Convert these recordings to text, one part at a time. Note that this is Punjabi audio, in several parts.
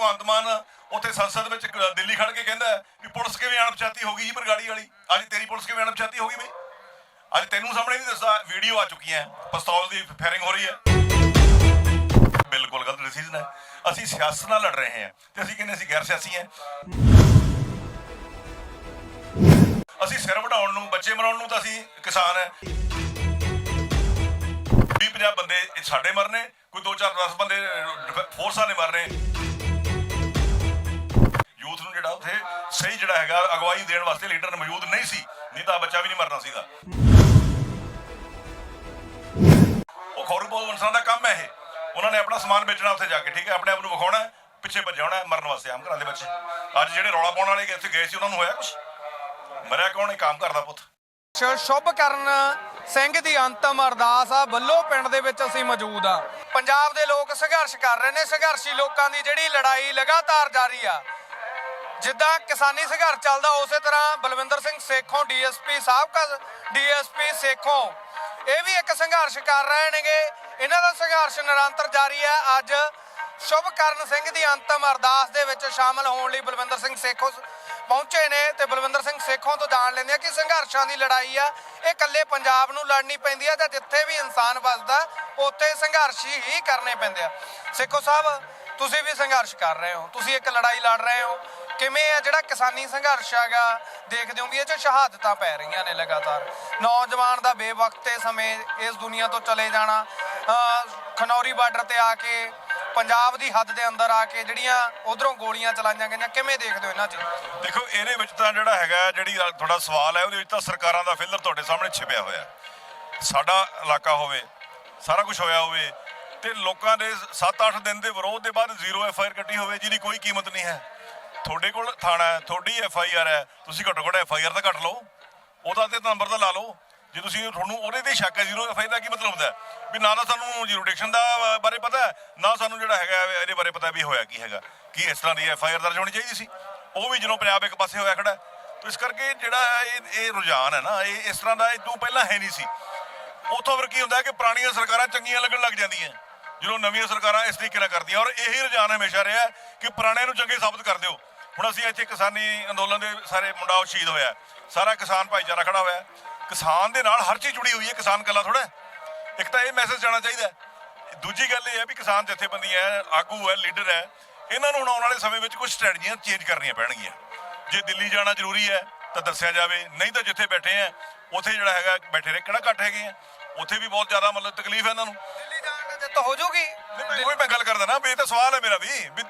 ਭਗਵੰਤ ਮਾਨ ਉੱਥੇ ਸੰਸਦ ਵਿੱਚ ਦਿੱਲੀ ਖੜ ਕੇ ਕਹਿੰਦਾ ਵੀ ਪੁਲਿਸ ਕਿਵੇਂ ਅਣਪਛਾਤੀ ਹੋ ਗਈ ਜੀ ਬਰਗਾੜੀ ਵਾਲੀ? ਅੱਜ ਤੇਰੀ ਪੁਲਿਸ ਕਿਵੇਂ ਅਣਪਛਾਤੀ ਹੋ ਗਈ ਬਈ? ਅੱਜ ਤੈਨੂੰ ਸਾਹਮਣੇ ਨਹੀਂ ਦੱਸਦਾ, ਵੀਡੀਓ ਆ ਚੁੱਕੀਆਂ, ਪਿਸਤੌਲ ਦੀ ਫਾਇਰਿੰਗ ਹੋ ਰਹੀ ਹੈ। ਬਿਲਕੁਲ ਗਲਤ ਡਿਸੀਜਨ ਹੈ। ਅਸੀਂ ਸਿਆਸਤ ਨਾਲ ਲੜ ਰਹੇ ਹਾਂ ਤੇ ਅਸੀਂ ਕਹਿੰਦੇ ਅਸੀਂ ਗੈਰ ਸਿਆਸੀ ਹਾਂ। ਅਸੀਂ ਸਿਰ ਵਢਾਉਣ ਨੂੰ, ਬੱਚੇ ਮਰਾਉਣ ਨੂੰ ਤਾਂ ਅਸੀਂ ਕਿਸਾਨ ਹੈ। 20 50 ਬੰਦੇ ਸਾਡੇ ਮਰਨੇ, ਕੋਈ 2 4 10 ਬੰਦੇ ਫੋਰਸਾਂ ਨੇ ਮਰਨੇ। ਜਿਹੜਾ ਉੱਥੇ ਸਹੀ ਜਿਹੜਾ ਹੈਗਾ, ਅਗਵਾਈ ਦੇਣ ਵਾਸਤੇ ਲੀਡਰ ਮੌਜੂਦ ਨਹੀਂ ਸੀ। ਨਹੀਂ ਤਾਂ ਬੱਚਾ ਵੀ ਨਹੀਂ ਮਰਨਾ ਸੀਗਾ। ਉਹ ਖੌਰੂ ਬਹੁਤ ਦਾ ਕੰਮ ਹੈ ਇਹ। ਉਹਨਾਂ ਨੇ ਆਪਣਾ ਸਮਾਨ ਵੇਚਣਾ ਉੱਥੇ ਜਾ ਕੇ, ਠੀਕ ਹੈ? ਆਪਣੇ ਆਪ ਨੂੰ ਵਿਖਾਉਣਾ ਪਿੱਛੇ ਭੱਜਣਾ ਮਰਨ ਵਾਸਤੇ ਆਮ ਘਰਾਂ ਦੇ ਬੱਚੇ ਅੱਜ ਜਿਹੜੇ ਰੌਲਾ ਪਾਉਣ ਵਾਲੇ ਇੱਥੇ ਗਏ ਸੀ, ਉਹਨਾਂ ਨੂੰ ਹੋਇਆ ਕੁਝ ਮਰਿਆ ਕੌਣ ਇਹ ਕੰਮ ਕਰਦਾ ਪੁੱਤ। ਸ਼ੁਭ ਕਰਨ ਸਿੰਘ ਦੀ ਅੰਤਮ ਅਰਦਾਸ ਆ। ਵੱਲੋਂ ਪਿੰਡ ਦੇ ਵਿੱਚ ਅਸੀਂ ਮੌਜੂਦ ਆ। ਪੰਜਾਬ ਦੇ ਲੋਕ ਸੰਘਰਸ਼ ਕਰ ਰਹੇ ਨੇ। ਸੰਘਰਸ਼ੀ ਲੋਕਾਂ ਦੀ ਜਿਹੜੀ ਲੜਾਈ ਲਗਾਤਾਰ ਜਾਰੀ ਆ। ਜਿੱਦਾਂ ਕਿਸਾਨੀ ਸੰਘਰਸ਼ ਚੱਲਦਾ, ਉਸੇ ਤਰ੍ਹਾਂ ਬਲਵਿੰਦਰ ਸਿੰਘ ਸੇਖੋਂ ਡੀਐਸਪੀ ਸਾਬਕਾ ਡੀਐਸਪੀ ਸੇਖੋਂ ਇਹ ਵੀ ਇੱਕ ਸੰਘਰਸ਼ ਕਰ ਰਹੇ ਨੇਗੇ। ਇਹਨਾਂ ਦਾ ਸੰਘਰਸ਼ ਨਿਰੰਤਰ ਜਾਰੀ ਹੈ। ਅੱਜ ਸ਼ੁਭਕਰਨ ਸਿੰਘ ਦੀ ਅੰਤਮ ਅਰਦਾਸ ਦੇ ਵਿੱਚ ਸ਼ਾਮਲ ਹੋਣ ਲਈ ਬਲਵਿੰਦਰ ਸਿੰਘ ਸੇਖੋਂ ਪਹੁੰਚੇ ਨੇ ਤੇ ਬਲਵਿੰਦਰ ਸਿੰਘ ਸੇਖੋਂ ਤੋਂ ਜਾਣ ਲੈਂਦੇ ਆ ਕਿ ਸੰਘਰਸ਼ਾਂ ਦੀ ਲੜਾਈ ਆ। ਇਹ ਇਕੱਲੇ ਪੰਜਾਬ ਨੂੰ ਲੜਨੀ ਪੈਂਦੀ ਆ ਜਾਂ ਜਿੱਥੇ ਵੀ ਇਨਸਾਨ ਵੱਸਦਾ, ਉੱਥੇ ਸੰਘਰਸ਼ ਹੀ ਕਰਨੇ ਪੈਂਦੇ ਆ। ਸੇਖੋਂ ਸਾਹਿਬ, ਤੁਸੀਂ ਵੀ ਸੰਘਰਸ਼ ਕਰ ਰਹੇ ਹੋ। ਤੁਸੀਂ ਇੱਕ ਲੜਾਈ ਲੜ ਰਹੇ ਹੋ। ਕਿਵੇਂ ਆ? ਜਿਹੜਾ ਕਿਸਾਨੀ ਸੰਘਰਸ਼ ਹੈਗਾ, ਦੇਖਦੇ ਹੋ ਵੀ ਇਹ ਚ ਸ਼ਹਾਦਤਾਂ ਪੈ ਰਹੀਆਂ ਨੇ ਲਗਾਤਾਰ। ਨੌਜਵਾਨ ਦਾ ਬੇਵਕਤੇ ਸਮੇਂ ਇਸ ਦੁਨੀਆ ਤੋਂ ਚਲੇ ਜਾਣਾ ਖਨੌਰੀ ਬਾਰਡਰ ਤੇ ਆ ਕੇ, ਪੰਜਾਬ ਦੀ ਹੱਦ ਦੇ ਅੰਦਰ ਆ ਕੇ ਜਿਹੜੀਆਂ ਉਧਰੋਂ ਗੋਲੀਆਂ ਚਲਾਈਆਂ ਗਈਆਂ, ਕਿਵੇਂ ਦੇਖਦੇ ਹੋ ਇਹਨਾਂ ਚੀਜ਼ਾਂ ਦੇਖੋ, ਇਹਦੇ ਵਿੱਚ ਤਾਂ ਜਿਹੜਾ ਹੈਗਾ, ਜਿਹੜੀ ਤੁਹਾਡਾ ਸਵਾਲ ਹੈ, ਉਹਦੇ ਵਿੱਚ ਤਾਂ ਸਰਕਾਰਾਂ ਦਾ ਫਿਲਰ ਤੁਹਾਡੇ ਸਾਹਮਣੇ ਛਿਪਿਆ ਹੋਇਆ। ਸਾਡਾ ਇਲਾਕਾ ਹੋਵੇ, ਸਾਰਾ ਕੁਝ ਹੋਇਆ ਹੋਵੇ, ਤੇ ਲੋਕਾਂ ਦੇ 7-8 ਦਿਨ ਦੇ ਵਿਰੋਧ ਦੇ ਬਾਅਦ ਜ਼ੀਰੋ ਐਫ ਆਈ ਆਰ ਕੱਟੀ ਹੋਵੇ, ਜਿਹਦੀ ਕੋਈ ਕੀਮਤ ਨਹੀਂ ਹੈ। ਤੁਹਾਡੇ ਕੋਲ ਥਾਣਾ ਹੈ, ਤੁਹਾਡੀ ਐਫ ਆਈ ਆਰ ਹੈ, ਤੁਸੀਂ ਘੱਟੋ ਘੱਟ ਐਫ ਆਈ ਆਰ ਤਾਂ ਘੱਟ ਲਓ। ਉਹਦਾ ਤੇ ਨੰਬਰ ਤਾਂ ਲਾ ਲਓ। ਜੇ ਤੁਸੀਂ ਤੁਹਾਨੂੰ ਉਹਦੇ ਤੇ ਸ਼ੱਕ ਹੈ, ਜ਼ੀਰੋ ਐਫ ਆਈ ਦਾ ਕੀ ਮਤਲਬ ਹੁੰਦਾ ਵੀ ਨਾ ਤਾਂ ਸਾਨੂੰ ਜੁਰੀਡਿਕਸ਼ਨ ਦਾ ਬਾਰੇ ਪਤਾ ਹੈ, ਨਾ ਸਾਨੂੰ ਜਿਹੜਾ ਹੈਗਾ ਇਹਦੇ ਬਾਰੇ ਪਤਾ ਵੀ ਹੋਇਆ ਕੀ ਹੈਗਾ। ਕੀ ਇਸ ਤਰ੍ਹਾਂ ਦੀ ਐਫ ਆਈ ਆਰ ਦਰਜ ਹੋਣੀ ਚਾਹੀਦੀ ਸੀ? ਉਹ ਵੀ ਜਦੋਂ ਪੰਜਾਬ ਇੱਕ ਪਾਸੇ ਹੋਇਆ ਖੜਾ ਹੈ। ਇਸ ਕਰਕੇ ਜਿਹੜਾ ਇਹ ਇਹ ਰੁਝਾਨ ਹੈ ਨਾ, ਇਹ ਇਸ ਤਰ੍ਹਾਂ ਦਾ ਇਹ ਤੋਂ ਪਹਿਲਾਂ ਹੈ ਨਹੀਂ ਸੀ। ਉਥੋਂ ਫਿਰ ਕੀ ਹੁੰਦਾ ਕਿ ਪੁਰਾਣੀਆਂ ਸਰਕਾਰਾਂ ਚੰਗੀਆਂ ਲੱਗਣ ਲੱਗ ਜਾਂਦੀਆਂ ਜਦੋਂ ਨਵੀਆਂ ਸਰਕਾਰਾਂ ਇਸ ਤਰੀਕੇ ਨਾਲ ਕਰਦੀਆਂ, ਔਰ ਇਹੀ ਰੁਝਾਨ ਹਮੇਸ਼ਾ ਰਿਹਾ ਕਿ ਪੁਰਾਣਿਆਂ ਨੂੰ ਚੰਗੇ ਸਾਬਤ ਕਰ ਦਿਓ। ਹੁਣ ਅਸੀਂ ਇੱਥੇ ਕਿਸਾਨੀ ਅੰਦੋਲਨ ਦੇ ਸਾਰੇ ਮੁੰਡਾ ਸ਼ਹੀਦ ਹੋਇਆ। ਸਾਰਾ ਕਿਸਾਨ ਭਾਈਚਾਰਾ ਖੜਾ ਹੋਇਆ। ਕਿਸਾਨ ਦੇ ਨਾਲ ਹਰ ਚੀਜ਼ ਜੁੜੀ ਹੋਈ ਹੈ ਕਿਸਾਨ ਕੱਲਾ ਥੋੜਾ ਇੱਕ ਤਾਂ ਇਹ ਮੈਸੇਜ ਜਾਣਾ ਚਾਹੀਦਾ। ਦੂਜੀ ਗੱਲ ਇਹ ਹੈ ਵੀ ਕਿਸਾਨ ਜਥੇਬੰਦੀਆਂ ਹੈ ਆਗੂ ਹੈ ਲੀਡਰ ਹੈ ਇਹਨਾਂ ਨੂੰ ਹੁਣ ਆਉਣ ਵਾਲੇ ਸਮੇਂ ਵਿੱਚ ਕੁਝ ਸਟ੍ਰੈਟਜੀਆਂ ਚੇਂਜ ਕਰਨੀਆਂ ਪੈਣਗੀਆਂ। ਜੇ ਦਿੱਲੀ ਜਾਣਾ ਜ਼ਰੂਰੀ ਹੈ ਤਾਂ ਦੱਸਿਆ ਜਾਵੇ। ਨਹੀਂ ਤਾਂ ਜਿੱਥੇ ਬੈਠੇ ਆ ਉੱਥੇ ਜਿਹੜਾ ਹੈਗਾ ਬੈਠੇ ਰਹੇ। ਕਿਹੜਾ ਘੱਟ ਹੈਗੇ ਆ? ਉੱਥੇ ਵੀ ਬਹੁਤ ਜ਼ਿਆਦਾ ਮਤਲਬ ਤਕਲੀਫ ਹੈ ਇਹਨਾਂ ਨੂੰ। ਦਿੱਲੀ ਜਾਣ ਦਾ ਜਿੱਤ ਹੋ ਜਾਊਗੀ। ਨਹੀਂ, ਕੋਈ ਮੈਂ ਗੱਲ ਕਰਦਾ ਨਾ ਵੀ ਇਹ ਤਾਂ ਸਵਾਲ ਹੈ ਮੇਰਾ ਵੀ ਵੀ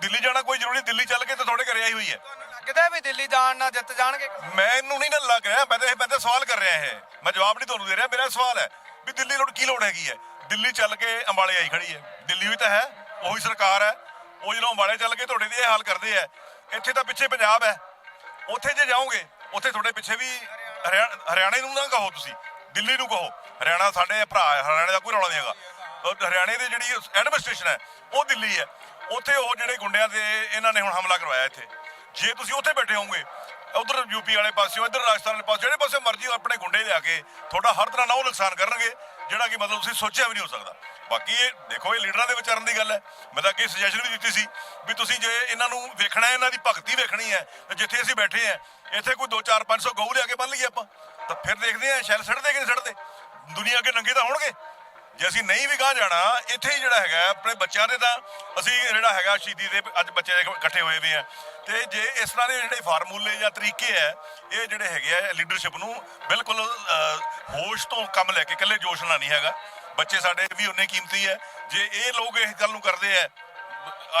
ਦਿੱਲੀ ਜਾਣਾ ਕੋਈ ਜ਼ਰੂਰੀ ਦਿੱਲੀ ਚੱਲ ਕੇ ਤਾਂ ਤੁਹਾਡੇ ਘਰੇ ਆਈ ਹੋਈ ਹੈ। ਲੱਗਦਾ ਵੀ ਦਿੱਲੀ ਜਾਣ ਨਾਲ ਜਿੱਤ ਜਾਣਗੇ? ਮੈਨੂੰ ਨਹੀਂ ਨਾ ਲੱਗ ਰਿਹਾ ਮੈਂ ਤਾਂ ਇਹ ਤਾਂ ਸਵਾਲ ਕਰ ਰਿਹਾ ਇਹ। ਮੈਂ ਜਵਾਬ ਨਹੀਂ ਤੁਹਾਨੂੰ ਦੇ ਰਿਹਾ ਮੇਰਾ ਸਵਾਲ ਹੈ ਵੀ ਦਿੱਲੀ ਨੂੰ ਕੀ ਲੋੜ ਹੈਗੀ ਹੈ? ਦਿੱਲੀ ਚੱਲ ਕੇ ਅੰਬਾਲੇ ਆਈ ਖੜੀ ਹੈ। ਦਿੱਲੀ ਵੀ ਤਾਂ ਹੈ ਉਹੀ ਸਰਕਾਰ ਹੈ। ਉਹ ਜਦੋਂ ਅੰਬਾਲੇ ਚੱਲ ਕੇ ਤੁਹਾਡੇ ਦੀ ਇਹ ਹਾਲ ਕਰਦੇ ਆ ਇੱਥੇ ਤਾਂ ਪਿੱਛੇ ਪੰਜਾਬ ਹੈ। ਉੱਥੇ ਜੇ ਜਾਓਗੇ ਉੱਥੇ ਤੁਹਾਡੇ ਪਿੱਛੇ ਵੀ ਹਰਿਆ- ਹਰਿਆਣੇ ਨੂੰ ਨਾ ਕਹੋ ਤੁਸੀਂ ਦਿੱਲੀ ਨੂੰ ਕਹੋ। ਹਰਿਆਣਾ ਸਾਡੇ ਭਰਾ ਹੈ ਹਰਿਆਣੇ ਦਾ ਕੋਈ ਰੌਲਾ ਨਹੀਂ ਹੈਗਾ। ਹਰਿਆਣੇ ਦੀ ਜਿਹੜੀ ਐਡਮਿਨਿਸਟ੍ਰੇਸ਼ਨ ਹੈ ਉਹ ਦਿੱਲੀ ਹੈ। ਉੱਥੇ ਉਹ ਜਿਹੜੇ ਗੁੰਡਿਆਂ ਤੇ ਇਹਨਾਂ ਨੇ ਹੁਣ ਹਮਲਾ ਕਰਵਾਇਆ ਇੱਥੇ। ਜੇ ਤੁਸੀਂ ਉੱਥੇ ਬੈਠੇ ਹੋਵੋਗੇ, ਉਧਰ ਯੂਪੀ ਵਾਲੇ ਪਾਸਿਓਂ, ਇੱਧਰ ਰਾਜਸਥਾਨ ਵਾਲੇ ਪਾਸੇ ਜਿਹੜੇ ਪਾਸੇ ਮਰਜ਼ੀ ਆਪਣੇ ਗੁੰਡੇ ਲਿਆ ਕੇ, ਤੁਹਾਡਾ ਹਰ ਤਰ੍ਹਾਂ ਨਾਲ ਉਹ ਨੁਕਸਾਨ ਕਰਨਗੇ, ਜਿਹੜਾ ਕਿ ਮਤਲਬ ਤੁਸੀਂ ਸੋਚਿਆ ਵੀ ਨਹੀਂ ਹੋ ਸਕਦਾ। ਬਾਕੀ ਇਹ ਦੇਖੋ, ਇਹ ਲੀਡਰਾਂ ਦੇ ਵਿਚਾਰਨ ਦੀ ਗੱਲ ਹੈ। ਮੈਂ ਤਾਂ ਅੱਗੇ ਸੁਜੈਸ਼ਨ ਵੀ ਦਿੱਤੀ ਸੀ ਵੀ ਤੁਸੀਂ ਜੇ ਇਹਨਾਂ ਨੂੰ ਵੇਖਣਾ ਹੈ, ਇਹਨਾਂ ਦੀ ਭਗਤੀ ਵੇਖਣੀ ਹੈ ਜਿੱਥੇ ਅਸੀਂ ਬੈਠੇ ਆ ਇੱਥੇ ਕੋਈ 2 4 500 ਗਊ ਲਿਆ ਕੇ ਬੰਨ ਲਈਏ ਆਪਾਂ, ਤਾਂ ਫਿਰ ਦੇਖਦੇ ਆ ਸ਼ੈਲ ਸੜਦੇ ਕਿ ਨਹੀਂ ਸੜਦੇ? ਦੁਨੀਆ ਅੱਗੇ ਨੰਗੇ ਤਾਂ ਹੋਣਗੇ। ਜੇ ਅਸੀਂ ਨਹੀਂ ਵੀ ਗਾਂ ਜਾਣਾ, ਇੱਥੇ ਹੀ ਜਿਹੜਾ ਹੈਗਾ ਆਪਣੇ ਬੱਚਿਆਂ ਦੇ ਤਾਂ ਅਸੀਂ ਜਿਹੜਾ ਹੈਗਾ ਸ਼ਹੀਦੀ ਦੇ ਅੱਜ ਬੱਚੇ ਇਕੱਠੇ ਹੋਏ ਵੀ ਆ। ਤੇ ਜੇ ਇਸ ਤਰ੍ਹਾਂ ਦੇ ਜਿਹੜੇ ਫਾਰਮੂਲੇ ਜਾਂ ਤਰੀਕੇ ਆ ਇਹ ਜਿਹੜੇ ਹੈਗੇ ਆ ਲੀਡਰਸ਼ਿਪ ਨੂੰ ਬਿਲਕੁਲ ਹੋਸ਼ ਤੋਂ ਕੰਮ ਲੈ ਕੇ ਇਕੱਲੇ ਜੋਸ਼ ਨਾਲ ਨਹੀਂ ਹੈਗਾ। ਬੱਚੇ ਸਾਡੇ ਵੀ ਉਨੇ ਕੀਮਤੀ ਹੈ। ਜੇ ਇਹ ਲੋਕ ਇਸ ਗੱਲ ਨੂੰ ਕਰਦੇ ਆ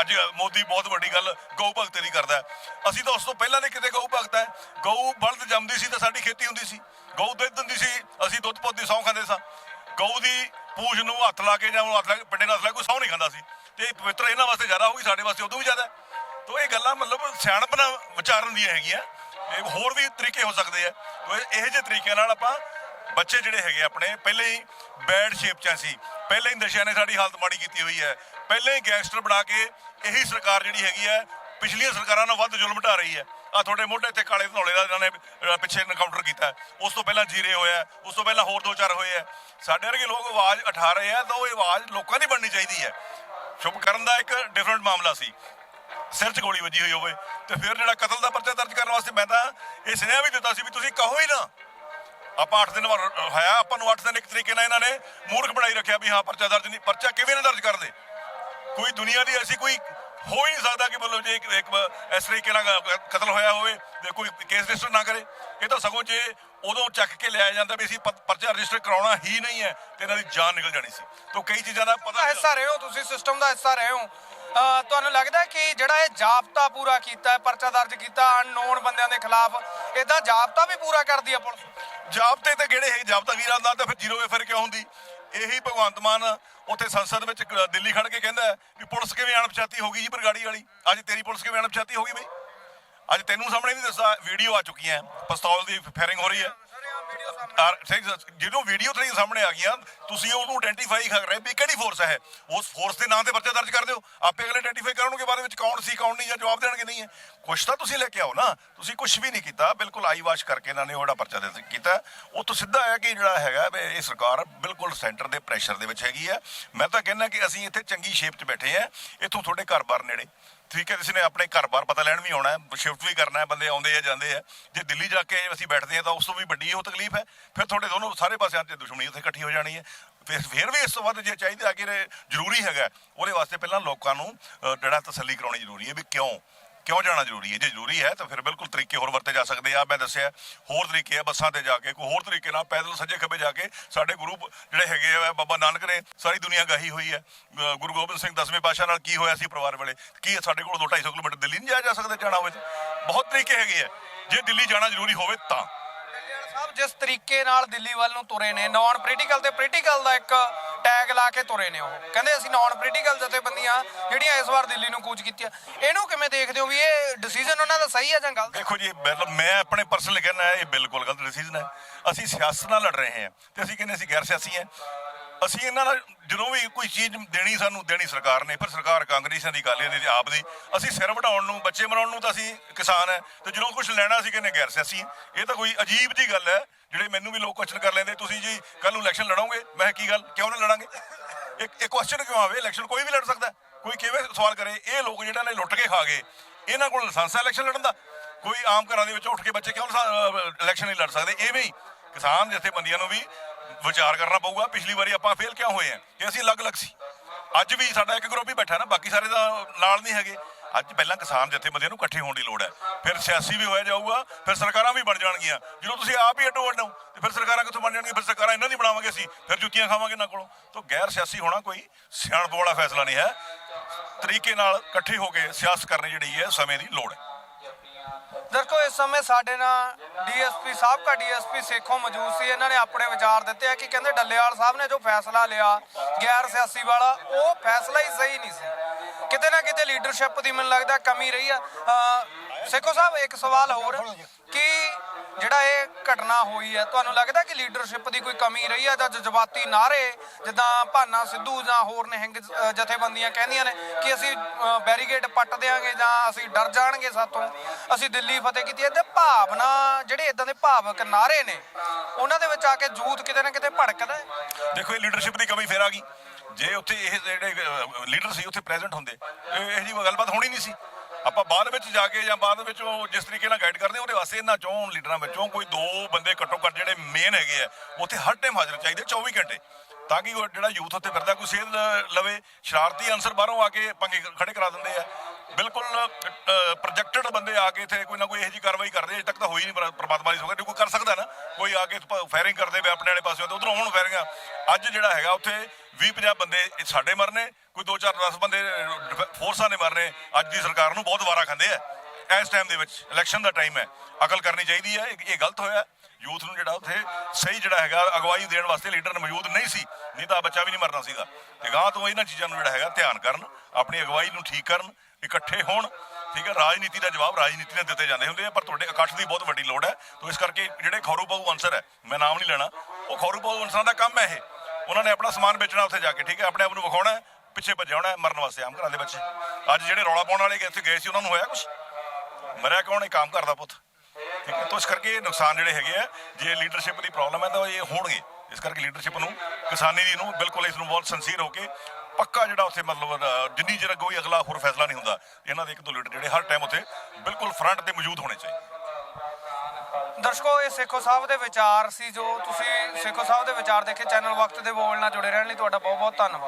ਅੱਜ ਮੋਦੀ ਬਹੁਤ ਵੱਡੀ ਗੱਲ ਗਊ ਭਗਤ ਦੀ ਕਰਦਾ ਅਸੀਂ ਤਾਂ ਉਸ ਤੋਂ ਪਹਿਲਾਂ ਦੇ ਕਿਤੇ ਗਊ ਭਗਤ ਹੈ। ਗਊ ਬਲਦ ਜੰਮਦੀ ਸੀ ਤਾਂ ਸਾਡੀ ਖੇਤੀ ਹੁੰਦੀ ਸੀ। ਗਊ ਦੁੱਧ ਦਿੰਦੀ ਸੀ, ਅਸੀਂ ਦੁੱਧ ਪੁੱਤ ਦੀ ਸਹੁੰ ਖਾਂਦੇ ਸਾਂ। ਗਊ ਦੀ ਪੂਛ ਨੂੰ ਹੱਥ ਲਾ ਕੇ ਜਾਂ ਉਹਨੂੰ ਹੱਥ ਲਾ ਕੇ ਪਿੰਡੇ ਨਾਲ ਹੱਥ ਲਾ ਕੇ ਕੋਈ ਸਹੁੰ ਨਹੀਂ ਖਾਂਦਾ ਸੀ। ਤੇ ਇਹ ਪਵਿੱਤਰ ਇਹਨਾਂ ਵਾਸਤੇ ਜ਼ਿਆਦਾ ਹੋਊਗੀ, ਸਾਡੇ ਵਾਸਤੇ ਉਦੋਂ ਵੀ ਜ਼ਿਆਦਾ। ਹੈ। ਤੋ ਇਹ ਗੱਲਾਂ ਮਤਲਬ ਸਿਆਣਪਨਾ ਵਿਚਾਰਨ ਦੀਆਂ ਹੈਗੀਆਂ। ਇਹ ਹੋਰ ਵੀ ਤਰੀਕੇ ਹੋ ਸਕਦੇ ਆ। ਤੋ ਇਹ- ਇਹੋ ਜਿਹੇ ਤਰੀਕੇ ਨਾਲ ਆਪਾਂ ਬੱਚੇ ਜਿਹੜੇ ਹੈਗੇ ਆਪਣੇ, ਪਹਿਲੇ ਹੀ ਬੈਡ ਸ਼ੇਪ 'ਚ ਸੀ ਪਹਿਲੇ ਹੀ ਨਸ਼ਿਆਂ ਨੇ ਸਾਡੀ ਹਾਲਤ ਮਾੜੀ ਕੀਤੀ ਹੋਈ ਹੈ। ਪਹਿਲੇ ਹੀ ਗੈਂਗਸਟਰ ਬਣਾ ਕੇ ਇਹੀ ਸਰਕਾਰ ਜਿਹੜੀ ਹੈਗੀ ਹੈ, ਪਿਛਲੀਆਂ ਸਰਕਾਰਾਂ ਨਾਲ ਵੱਧ ਜ਼ੁਲਮ ਢਾ ਰਹੀ ਹੈ। ਆ ਤੁਹਾਡੇ ਮੋਢੇ ਤੇ ਕਾਲੇ ਧੌਲੇ ਦਾ ਇਹਨਾਂ ਨੇ ਪਿੱਛੇ ਐਨਕਾਊਂਟਰ ਕੀਤਾ ਉਸ ਤੋਂ ਪਹਿਲਾਂ ਜੀਰੇ ਹੋਇਆ ਉਸ ਤੋਂ ਪਹਿਲਾਂ ਹੋਰ ਦੋ ਚਾਰ ਹੋਏ ਆ ਸਾਡੇ ਵਰਗੇ ਲੋਕ ਆਵਾਜ਼ ਉਠਾ ਰਹੇ ਆ ਤਾਂ ਉਹ ਆਵਾਜ਼ ਲੋਕਾਂ ਦੀ ਬਣਨੀ ਚਾਹੀਦੀ ਹੈ। ਸ਼ੁਭ ਕਰਨ ਦਾ ਇੱਕ ਡਿਫਰੈਂਟ ਮਾਮਲਾ ਸੀ। ਸਿਰ 'ਚ ਗੋਲੀ ਵੱਜੀ ਹੋਈ ਹੋਵੇ ਤੇ ਫਿਰ ਜਿਹੜਾ ਕਤਲ ਦਾ ਪਰਚਾ ਦਰਜ ਕਰਨ ਵਾਸਤੇ ਮੈਂ ਤਾਂ ਇਹ ਸੁਨੇਹਾ ਵੀ ਦਿੱਤਾ ਸੀ ਵੀ ਤੁਸੀਂ ਕਹੋ ਹੀ ਨਾ। ਆਪਾਂ 8 ਦਿਨ ਬਾਅਦ ਹੋਇਆ ਆਪਾਂ ਨੂੰ 8 ਦਿਨ ਇੱਕ ਤਰੀਕੇ ਨਾਲ ਇਹਨਾਂ ਨੇ ਮੂਰਖ ਬਣਾਈ ਰੱਖਿਆ ਵੀ ਹਾਂ, ਪਰਚਾ ਦਰਜ ਨਹੀਂ, ਪਰਚਾ ਕਿਵੇਂ ਨਾ ਦਰਜ ਕਰਦੇ ਕੋਈ ਦੁਨੀਆ ਦੀ ਐਸੀ ਕੋਈ ਹੋ ਹੀ ਨਹੀਂ ਸਕਦਾ ਕਿ ਮਤਲਬ ਜੇ ਇੱਕ ਇੱਕ ਇਸ ਤਰੀਕੇ ਨਾਲ ਕਤਲ ਹੋਇਆ ਹੋਵੇ ਤੇ ਕੋਈ ਕੇਸ ਰਜਿਸਟਰ ਨਾ ਕਰੇ। ਇਹ ਤਾਂ ਸਗੋਂ ਜੇ ਉਦੋਂ ਚੱਕ ਕੇ ਲਿਆਇਆ ਜਾਂਦਾ ਵੀ ਅਸੀਂ ਪਰਚਾ ਰਜਿਸਟਰ ਕਰਾਉਣਾ ਹੀ ਨਹੀਂ ਹੈ ਤੇ ਇਹਨਾਂ ਦੀ ਜਾਨ ਨਿਕਲ ਜਾਣੀ ਸੀ। ਤੋਂ ਕਈ ਚੀਜ਼ਾਂ ਦਾ ਪਤਾ ਹਿੱਸਾ ਰਹੇ ਹੋ ਤੁਸੀਂ ਸਿਸਟਮ ਦਾ ਹਿੱਸਾ ਰਹੇ ਹੋ। ਤੁਹਾਨੂੰ ਲੱਗਦਾ ਕਿ ਜਿਹੜਾ ਇਹ ਜਾਬਤਾ ਪੂਰਾ ਕੀਤਾ ਹੈ ਪਰਚਾ ਦਰਜ ਕੀਤਾ ਅਨਨੋਨ ਬੰਦਿਆਂ ਦੇ ਖਿਲਾਫ ਇਦਾਂ ਜਾਬਤਾ ਵੀ ਪੂਰਾ ਕਰਦੀ ਹੈ ਪੁਲਿਸ? ਜਾਬਤੇ ਤੇ ਕਿਹੜੇ ਹੈ ਜਾਬਤਾ ਵੀਰਾਂ ਦਾ ਤਾਂ ਫਿਰ ਜ਼ੀਰੋ ਵੇ ਫਿਰ ਕਿਉਂ ਹੁੰਦੀ? ਇਹੀ ਭਗਵੰਤ ਮਾਨ ਉੱਥੇ ਸੰਸਦ ਵਿੱਚ ਦਿੱਲੀ ਖੜ ਕੇ ਕਹਿੰਦਾ ਹੈ ਵੀ ਪੁਲਿਸ ਕਿਵੇਂ ਅਣਪਛਾਤੀ ਹੋ ਗਈ ਜੀ ਬਰਗਾੜੀ ਵਾਲੀ? ਅੱਜ ਤੇਰੀ ਪੁਲਿਸ ਕਿਵੇਂ ਅਣਪਛਾਤੀ ਹੋ ਗਈ ਬਈ? ਅੱਜ ਤੈਨੂੰ ਸਾਹਮਣੇ ਨਹੀਂ ਦੱਸਦਾ ਵੀਡੀਓ ਆ ਚੁੱਕੀਆਂ ਹੈ ਪਿਸਤੌਲ ਦੀ ਫਾਇਰਿੰਗ ਹੋ ਰਹੀ ਹੈ। ਜਦੋਂ ਵੀਡੀਓ ਤੇ ਸਾਹਮਣੇ ਆ ਗਈਆਂ, ਤੁਸੀਂ ਉਹਨੂੰ ਆਇਡੈਂਟੀਫਾਈ ਕਰ ਰਹੇ ਵੀ ਕਿਹੜੀ ਫੋਰਸ ਹੈ ਉਸ ਫੋਰਸ ਦੇ ਨਾਂ ਤੇ ਪਰਚਾ ਦਰਜ ਕਰ ਦਿਓ। ਆਪੇ ਅਗਲੇ ਆਇਡੈਂਟੀਫਾਈ ਕਰਨਗੇ, ਬਾਅਦ ਵਿੱਚ ਕੌਣ ਸੀ, ਕੌਣ ਨਹੀਂ ਜਾਂ ਜਵਾਬ ਦੇਣਗੇ, ਨਹੀਂ ਹੈ। ਕੁਛ ਤਾਂ ਤੁਸੀਂ ਲੈ ਕੇ ਆਓ ਨਾ। ਤੁਸੀਂ ਕੁਛ ਵੀ ਨਹੀਂ ਕੀਤਾ। ਬਿਲਕੁਲ ਆਈ ਵਾਸ਼ ਕਰਕੇ ਇਹਨਾਂ ਨੇ ਉਹਦਾ ਪਰਚਾ ਦੇ ਕੀਤਾ। ਉਹ ਤੋਂ ਸਿੱਧਾ ਹੈ ਕਿ ਜਿਹੜਾ ਹੈਗਾ ਇਹ ਸਰਕਾਰ ਬਿਲਕੁਲ ਸੈਂਟਰ ਦੇ ਪ੍ਰੈਸ਼ਰ ਦੇ ਵਿੱਚ ਹੈਗੀ ਹੈ। ਮੈਂ ਤਾਂ ਕਹਿੰਦਾ ਕਿ ਅਸੀਂ ਇੱਥੇ ਚੰਗੀ ਸ਼ੇਪ 'ਚ ਬੈਠੇ ਆ ਇੱਥੋਂ ਤੁਹਾਡੇ ਘਰ-ਬਾਰ ਨੇੜੇ। ਠੀਕ ਹੈ ਕਿਸੇ ਨੇ ਆਪਣੇ ਘਰ-ਬਾਰ ਪਤਾ ਲੈਣ ਵੀ ਆਉਣਾ ਹੈ ਸ਼ਿਫਟ ਵੀ ਕਰਨਾ ਹੈ, ਬੰਦੇ ਆਉਂਦੇ ਆ, ਜਾਂਦੇ ਆ। ਜੇ ਦਿੱਲੀ ਜਾ ਕੇ ਅਸੀਂ ਬੈਠਦੇ ਆ ਤਾਂ ਉਸ ਤੋਂ ਵੀ ਵੱਡੀ ਉਹ ਤਕਲੀਫ ਹੈ। ਫਿਰ ਤੁਹਾਡੇ ਦੋਨੋਂ ਸਾਰੇ ਪਾਸਿਆਂ 'ਤੇ ਦੁਸ਼ਮਣੀ ਉੱਥੇ ਇਕੱਠੀ ਹੋ ਜਾਣੀ ਹੈ। ਫਿਰ ਫਿਰ ਵੀ ਇਸ ਤੋਂ ਵੱਧ ਜੇ ਚਾਹੀਦਾ ਕਿ ਜ਼ਰੂਰੀ ਹੈਗਾ, ਉਹਦੇ ਵਾਸਤੇ ਪਹਿਲਾਂ ਲੋਕਾਂ ਨੂੰ ਜਿਹੜਾ ਤਸੱਲੀ ਕਰਾਉਣੀ ਜ਼ਰੂਰੀ ਹੈ ਵੀ ਕਿਉਂ ਕਿਉਂ ਜਾਣਾ ਜ਼ਰੂਰੀ ਹੈ? ਜੇ ਜ਼ਰੂਰੀ ਹੈ ਤਾਂ ਫਿਰ ਬਿਲਕੁਲ ਤਰੀਕੇ ਹੋਰ ਵਰਤੇ ਜਾ ਸਕਦੇ ਆ। ਮੈਂ ਦੱਸਿਆ, ਹੋਰ ਤਰੀਕੇ ਆ ਬੱਸਾਂ ਤੇ ਜਾ ਕੇ, ਕੋਈ ਹੋਰ ਤਰੀਕੇ ਨਾਲ ਪੈਦਲ ਸੱਜੇ ਖੱਬੇ ਜਾ ਕੇ ਸਾਡੇ ਗੁਰੂ ਜਿਹੜੇ ਹੈਗੇ ਆ, ਬਾਬਾ ਨਾਨਕ ਨੇ, ਸਾਰੀ ਦੁਨੀਆ ਗਾਹੀ ਹੋਈ ਹੈ। ਗੁਰੂ ਗੋਬਿੰਦ ਸਿੰਘ ਦਸਵੇਂ ਪਾਤਸ਼ਾਹ ਨਾਲ ਕੀ ਹੋਇਆ ਸੀ ਪਰਿਵਾਰ ਵੇਲੇ? ਕੀ ਸਾਡੇ ਕੋਲ 2 250 ਕਿਲੋਮੀਟਰ ਦਿੱਲੀ ਨਹੀਂ ਜਾਇਆ ਜਾ ਸਕਦਾ ਜਾਣਾ ਹੋਵੇ ਬਹੁਤ ਤਰੀਕੇ ਹੈਗੇ ਆ। ਜੇ ਦਿੱਲੀ ਜਾਣਾ ਜ਼ਰੂਰੀ ਹੋਵੇ ਤਾਂ। ਸਾਹਿਬ, ਜਿਸ ਤਰੀਕੇ ਨਾਲ ਦਿੱਲੀ ਵੱਲ ਨੂੰ ਤੁਰੇ ਨੇ ਨਾਨ ਪੋਲੀਟੀਕਲ ਤੇ ਪੋਲੀਟੀਕਲ ਦਾ ਇੱਕ ਟੈਗ ਲਾ ਕੇ ਤੁਰੇ ਨੇ ਉਹ। ਕਹਿੰਦੇ ਅਸੀਂ ਨਾਨ ਪੋਲੀਟੀਕਲ ਜਥੇਬੰਦੀਆਂ ਜਿਹੜੀਆਂ ਇਸ ਵਾਰ ਦਿੱਲੀ ਨੂੰ ਕੂਚ ਕੀਤੀਆਂ। ਇਹਨੂੰ ਕਿਵੇਂ ਦੇਖਦੇ ਹੋ ਵੀ ਇਹ ਡਿਸੀਜਨ ਉਹਨਾਂ ਦਾ ਸਹੀ ਹੈ ਜਾਂ ਗਲਤ? ਦੇਖੋ ਜੀ, ਮਤਲਬ ਮੈਂ ਆਪਣੇ ਪਰਸਨਲ ਕਹਿਣਾ, ਇਹ ਬਿਲਕੁਲ ਗਲਤ ਡਿਸੀਜਨ ਹੈ। ਅਸੀਂ ਸਿਆਸਤ ਨਾਲ ਲੜ ਰਹੇ ਹਾਂ ਤੇ ਅਸੀਂ ਕਹਿੰਦੇ ਅਸੀਂ ਗੈਰ ਸਿਆਸੀ ਹਾਂ। ਅਸੀਂ ਇਹਨਾਂ ਨਾਲ ਜਦੋਂ ਵੀ ਕੋਈ ਚੀਜ਼ ਦੇਣੀ ਸਾਨੂੰ, ਦੇਣੀ ਸਰਕਾਰ ਨੇ ਫਿਰ ਸਰਕਾਰ ਕਾਂਗਰਸੀਆਂ ਦੀ ਗੱਲ ਦੀ ਆਪ ਦੀ। ਅਸੀਂ ਸਿਰ ਵਢਾਉਣ ਨੂੰ, ਬੱਚੇ ਮਰਾਉਣ ਨੂੰ ਤਾਂ ਅਸੀਂ ਕਿਸਾਨ ਹੈ। ਤੇ ਜਦੋਂ ਕੁਝ ਲੈਣਾ ਸੀ ਕਹਿੰਦੇ ਗੈਰ ਸਿਆਸੀ ਇਹ ਤਾਂ ਕੋਈ ਅਜੀਬ ਜੀ ਗੱਲ ਹੈ ਜਿਹੜੇ ਮੈਨੂੰ ਵੀ ਲੋਕ ਕੁਐਸਚਨ ਕਰ ਲੈਂਦੇ, ਤੁਸੀਂ ਜੀ ਕੱਲ ਨੂੰ ਇਲੈਕਸ਼ਨ ਲੜੋਗੇ? ਮੈਂ ਕੀ ਗੱਲ? ਕਿਉਂ ਨਾ ਲੜਾਂਗੇ? ਇੱਕ ਇੱਕ ਕੁਐਸਚਨ ਕਿਉਂ ਆਵੇ? ਇਲੈਕਸ਼ਨ ਕੋਈ ਵੀ ਲੜ ਸਕਦਾ। ਕੋਈ ਕਿਵੇਂ ਸਵਾਲ ਕਰੇ? ਇਹ ਲੋਕ ਜਿਹੜਾ ਨੇ ਲੁੱਟ ਕੇ ਖਾ ਗਏ। ਇਹਨਾਂ ਕੋਲ ਲਾਇਸੈਂਸ ਹੈ ਇਲੈਕਸ਼ਨ ਲੜਨ ਦਾ। ਕੋਈ ਆਮ ਘਰਾਂ ਦੇ ਵਿੱਚ ਉੱਠ ਕੇ ਬੱਚੇ ਕਿਉਂ ਇਲੈਕਸ਼ਨ ਨਹੀਂ ਲੜ ਸਕਦੇ? ਐਵੇਂ ਹੀ ਕਿਸਾਨ ਜਥੇਬੰਦੀਆਂ ਨੂੰ ਵੀ ਵਿਚਾਰ ਕਰਨਾ ਪਊਗਾ, ਪਿਛਲੀ ਵਾਰੀ ਆਪਾਂ ਫੇਲ ਕਿਉਂ ਹੋਏ ਆ? ਕਿ ਅਸੀਂ ਅਲੱਗ-ਅਲੱਗ ਸੀ। ਅੱਜ ਵੀ ਸਾਡਾ ਇੱਕ ਗਰੁੱਪ ਹੀ ਬੈਠਾ ਨਾ, ਬਾਕੀ ਸਾਰੇ ਦਾ ਨਾਲ ਨਹੀਂ ਹੈਗੇ। ਅੱਜ ਪਹਿਲਾਂ ਕਿਸਾਨ ਜਥੇਬੰਦੀਆਂ ਨੂੰ ਇਕੱਠੇ ਹੋਣ ਦੀ ਲੋੜ ਹੈ। ਫਿਰ ਸਿਆਸੀ ਵੀ ਹੋਇਆ ਜਾਊਗਾ, ਫਿਰ ਸਰਕਾਰਾਂ ਵੀ ਬਣ ਜਾਣਗੀਆਂ। ਜਦੋਂ ਤੁਸੀਂ ਆਪ ਹੀ ਅੱਡੋ ਅੱਡ ਹੋ, ਤੇ ਫਿਰ ਸਰਕਾਰਾਂ ਕਿੱਥੋਂ ਬਣ ਜਾਣਗੀਆਂ? ਫਿਰ ਸਰਕਾਰਾਂ ਇਹਨਾਂ ਦੀ ਬਣਾਵਾਂਗੇ ਅਸੀਂ, ਫਿਰ ਜੁੱਤੀਆਂ ਖਾਵਾਂਗੇ ਇਹਨਾਂ ਕੋਲੋਂ। ਤਾਂ ਗੈਰ ਸਿਆਸੀ ਹੋਣਾ ਕੋਈ ਸਿਆਣਪ ਵਾਲਾ ਫੈਸਲਾ ਨਹੀਂ ਹੈ। ਤਰੀਕੇ ਨਾਲ ਇਕੱਠੇ ਹੋ ਕੇ ਸਿਆਸਤ ਕਰਨੀ ਜਿਹੜੀ ਹੈ, ਸਮੇਂ ਦੀ ਲੋੜ ਹੈ। ਦਰਸ਼ਕੋ ਇਸ ਸਮੇਂ ਸਾਡੇ ਨਾਲ ਡੀਐਸਪੀ ਸਾਬਕਾ ਡੀਐਸਪੀ ਸੇਖੋ ਮੌਜੂਦ ਸੀ। ਇਹਨਾਂ ਨੇ ਆਪਣੇ ਵਿਚਾਰ ਦਿੱਤੇ ਆ ਕਿ ਕਹਿੰਦੇ ਡੱਲੇਵਾਲ ਸਾਹਿਬ ਨੇ ਜੋ ਫੈਸਲਾ ਲਿਆ ਗੈਰ ਸਿਆਸੀ ਵਾਲਾ, ਉਹ ਫੈਸਲਾ ਹੀ ਸਹੀ ਨਹੀਂ ਸੀ। ਕਿਤੇ ਨਾ ਕਿਤੇ ਲੀਡਰਸ਼ਿਪ ਦੀ ਮੈਨੂੰ ਲੱਗਦਾ ਕਮੀ ਰਹੀ ਆ। ਅਹ ਸਾਹਿਬ, ਇੱਕ ਸਵਾਲ ਹੋਰ, ਕਿ ਜਿਹੜਾ ਇਹ ਘਟਨਾ ਹੋਈ ਹੈ ਤੁਹਾਨੂੰ ਲੱਗਦਾ ਕਿ ਲੀਡਰਸ਼ਿਪ ਦੀ ਕੋਈ ਕਮੀ ਰਹੀ ਹੈ ਜਾਂ ਜਜ਼ਬਾਤੀ ਨਾਰੇ ਜਿੱਦਾਂ ਭਾਨਾ ਸਿੱਧੂ ਜਾਂ ਹੋਰ ਨਿਹੰਗ ਜਥੇਬੰਦੀਆਂ ਕਹਿੰਦੀਆਂ ਨੇ ਕਿ ਅਸੀਂ ਬੈਰੀਗੇਡ ਪੱਟ ਦੇਾਂਗੇ ਜਾਂ ਅਸੀਂ ਡਰ ਜਾਣਗੇ ਸਾਤੋਂ? ਅਸੀਂ ਦਿੱਲੀ ਫਤਿਹ ਕੀਤੀ ਹੈ ਤੇ ਭਾਵਨਾ, ਜਿਹੜੇ ਇਦਾਂ ਦੇ ਭਾਵਕ ਨਾਰੇ ਨੇ, ਉਹਨਾਂ ਦੇ ਵਿੱਚ ਆ ਕੇ ਜੂਤ ਕਿਤੇ ਨਾ ਕਿਤੇ ਭੜਕਦਾ ਦੇਖੋ, ਇਹ ਲੀਡਰਸ਼ਿਪ ਦੀ ਕਮੀ ਫੇਰ ਆ ਗਈ। ਜੇ ਉੱਥੇ ਇਹ ਜਿਹੜੇ ਲੀਡਰ ਸੀ, ਉੱਥੇ ਪ੍ਰੈਜ਼ੈਂਟ ਹੁੰਦੇ, ਇਹ ਇਹ ਜੀ ਗੱਲਬਾਤ ਹੋਣੀ ਨਹੀਂ ਸੀ। ਆਪਾਂ ਬਾਅਦ ਵਿੱਚ ਜਾ ਕੇ ਜਾਂ ਬਾਅਦ ਵਿੱਚ ਉਹ ਜਿਸ ਤਰੀਕੇ ਨਾਲ ਗਾਈਡ ਕਰਦੇ, ਉਹਦੇ ਵਾਸਤੇ ਇਹਨਾਂ ਚੋਂ ਲੀਡਰਾਂ ਵਿੱਚੋਂ ਕੋਈ ਦੋ ਬੰਦੇ ਘੱਟੋ ਘੱਟ ਜਿਹੜੇ ਮੇਨ ਹੈਗੇ ਆ, ਉੱਥੇ ਹਰ ਟਾਈਮ ਹਾਜ਼ਰ ਚਾਹੀਦੇ 24 ਘੰਟੇ। ਤਾਂ ਕਿ ਉਹ ਜਿਹੜਾ ਯੂਥ ਉੱਥੇ ਫਿਰਦਾ, ਕੋਈ ਸੇਧ ਲਵੇ, ਸ਼ਰਾਰਤੀ ਅਨਸਰ ਬਾਹਰੋਂ ਆ ਕੇ ਪੰਗੇ ਖੜੇ ਕਰਾ ਦਿੰਦੇ ਆ। ਬਿਲਕੁਲ ਪ੍ਰੋਜੈਕਟਡ ਬੰਦੇ ਆ ਕੇ ਇੱਥੇ ਕੋਈ ਨਾ ਕੋਈ ਇਹੋ ਜਿਹੀ ਕਾਰਵਾਈ ਕਰਦੇ ਅਜੇ ਤੱਕ ਤਾਂ ਹੋਈ ਨਹੀਂ ਪਰ ਪ੍ਰਮਾਤਮਾ ਦੀ ਸੁਖਾ ਕੋਈ ਕਰ ਸਕਦਾ ਨਾ ਕੋਈ ਆ ਕੇ ਫਾਇਰਿੰਗ ਕਰਦੇ ਵੇ ਆਪਣੇ ਵਾਲੇ ਪਾਸੇ ਤੇ ਉਧਰੋਂ ਹੁਣ ਫਾਇਰਿੰਗਾਂ ਅੱਜ ਜਿਹੜਾ ਹੈਗਾ ਉੱਥੇ 20 50 ਬੰਦੇ ਸਾਡੇ ਮਰਨੇ ਕੋਈ 2 4 10 ਬੰਦੇ ਅਹ, ਫੋਰਸਾਂ ਨੇ ਮਰਨੇ ਅੱਜ ਦੀ ਸਰਕਾਰ ਨੂੰ ਬਹੁਤ ਵਾਰਾ ਖਾਂਦੇ ਆ। ਇਸ ਟਾਈਮ ਦੇ ਵਿੱਚ ਇਲੈਕਸ਼ਨ ਦਾ ਟਾਈਮ ਹੈ ਅਕਲ ਕਰਨੀ ਚਾਹੀਦੀ ਹੈ ਇਹ ਇਹ ਗਲਤ ਹੋਇਆ। ਯੂਥ ਨੂੰ ਜਿਹੜਾ ਉੱਥੇ ਸਹੀ ਜਿਹੜਾ ਹੈਗਾ ਅਗਵਾਈ ਦੇਣ ਵਾਸਤੇ ਲੀਡਰ ਮੌਜੂਦ ਨਹੀਂ ਸੀ ਨਹੀਂ ਤਾਂ ਬੱਚਾ ਵੀ ਨਹੀਂ ਮਰਨਾ ਸੀਗਾ। ਤੇ ਗਾਂ ਤੋਂ ਇਹਨਾਂ ਚੀਜ਼ਾਂ ਨੂੰ ਜਿਹੜਾ ਹੈਗਾ ਧਿਆਨ ਕਰਨ ਆਪਣੀ ਅਗਵਾਈ ਨੂੰ ਠੀਕ ਕਰਨ ਇਕੱਠੇ ਹੋਣ, ਠੀਕ ਹੈ, ਰਾਜਨੀਤੀ ਦਾ ਜਵਾਬ ਰਾਜਨੀਤੀ ਨਾਲ ਦਿੱਤੇ ਜਾਂਦੇ ਹੁੰਦੇ ਆ, ਪਰ ਤੁਹਾਡੇ ਇਕੱਠ ਦੀ ਬਹੁਤ ਵੱਡੀ ਲੋੜ ਹੈ। ਤੋਂ ਇਸ ਕਰਕੇ ਜਿਹੜੇ ਖੌਰੂ ਬਾਹੂ ਅਨਸਰ ਹੈ, ਮੈਂ ਨਾਮ ਨਹੀਂ ਲੈਣਾ, ਉਹ ਖੌਰੂ ਬਾਹੂ ਅਨਸਰਾਂ ਦਾ ਕੰਮ ਹੈ ਇਹ। ਉਹਨਾਂ ਨੇ ਆਪਣਾ ਸਮਾਨ ਵੇਚਣਾ ਉੱਥੇ ਜਾ ਕੇ, ਠੀਕ ਹੈ, ਆਪਣੇ ਆਪ ਨੂੰ ਵਿਖਾਉਣਾ ਪਿੱਛੇ ਭੱਜਣਾ ਹੈ, ਮਰਨ ਵਾਸਤੇ, ਆਮ ਘਰਾਂ ਦੇ ਬੱਚੇ ਅੱਜ ਜਿਹੜੇ ਰੌਲਾ ਪਾਉਣ ਵਾਲੇ ਇੱਥੇ ਗਏ ਸੀ, ਉਹਨਾਂ ਨੂੰ ਹੋਇਆ ਕੁਝ ਮਰਿਆ ਕੌਣ ਇਹ ਕੰਮ ਕਰਦਾ ਪੁੱਤ। ਠੀਕ ਹੈ, ਤੋਂ ਇਸ ਕਰਕੇ ਇਹ ਨੁਕਸਾਨ ਜਿਹੜੇ ਹੈਗੇ ਆ, ਜੇ ਲੀਡਰਸ਼ਿਪ ਦੀ ਪ੍ਰੋਬਲਮ ਹੈ, ਤਾਂ ਇਹ ਹੋਣਗੇ। ਇਸ ਕਰਕੇ ਲੀਡਰਸ਼ਿਪ ਨੂੰ, ਕਿਸਾਨੀ ਦੀ ਨੂੰ ਬਿਲਕੁਲ ਇਸ ਨੂੰ ਬਹੁਤ ਸੰਸੀਰ ਹੋ ਕੇ ਪੱਕਾ ਜਿਹੜਾ ਉੱਥੇ ਮਤਲਬ ਜਿੰਨੀ ਚਿਰ ਕੋਈ ਅਗਲਾ ਹੋਰ ਫੈਸਲਾ ਨਹੀਂ ਹੁੰਦਾ, ਇਹਨਾਂ ਦੇ ਇੱਕ ਦੋ ਲੀਡਰ ਜਿਹੜੇ ਹਰ ਟਾਈਮ ਉੱਥੇ ਬਿਲਕੁਲ ਫਰੰਟ ਤੇ ਮੌਜੂਦ ਹੋਣੇ ਚਾਹੀਦੇ। ਦਰਸ਼ਕੋ, ਇਹ ਸੇਖੋ ਸਾਹਿਬ ਦੇ ਵਿਚਾਰ ਸੀ ਜੋ ਤੁਸੀਂ ਸੇਖੋ ਸਾਹਿਬ ਦੇ ਵਿਚਾਰ ਦੇਖੇ, ਚੈਨਲ ਵਕਤ ਦੇ ਬੋਲ ਨਾਲ ਜੁੜੇ ਰਹਿਣ ਲਈ ਤੁਹਾਡਾ ਬਹੁਤ ਬਹੁਤ ਧੰਨਵਾਦ।